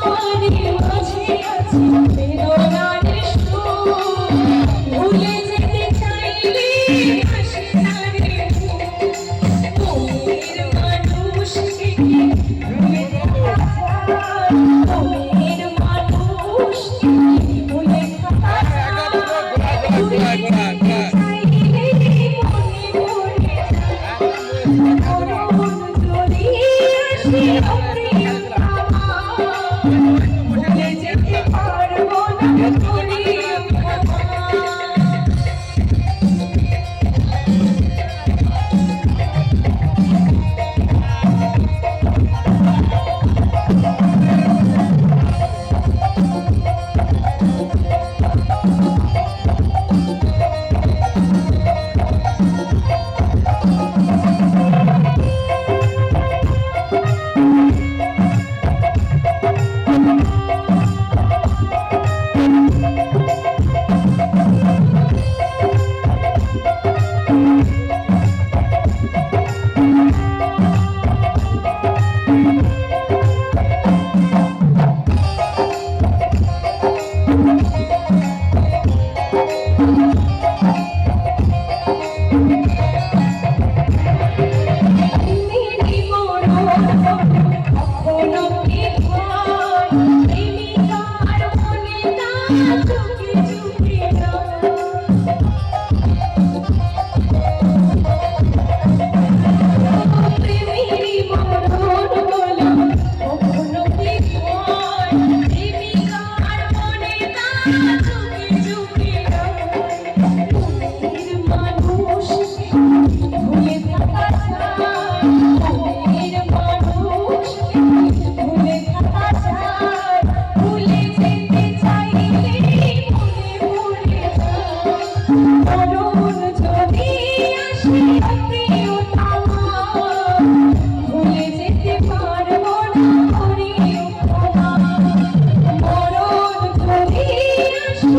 তোমার মাঝে আছি I'm chhipi par ko na kuch. Thank you.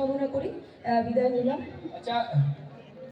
কামনা করি বিদায় নিলাম। আচ্ছা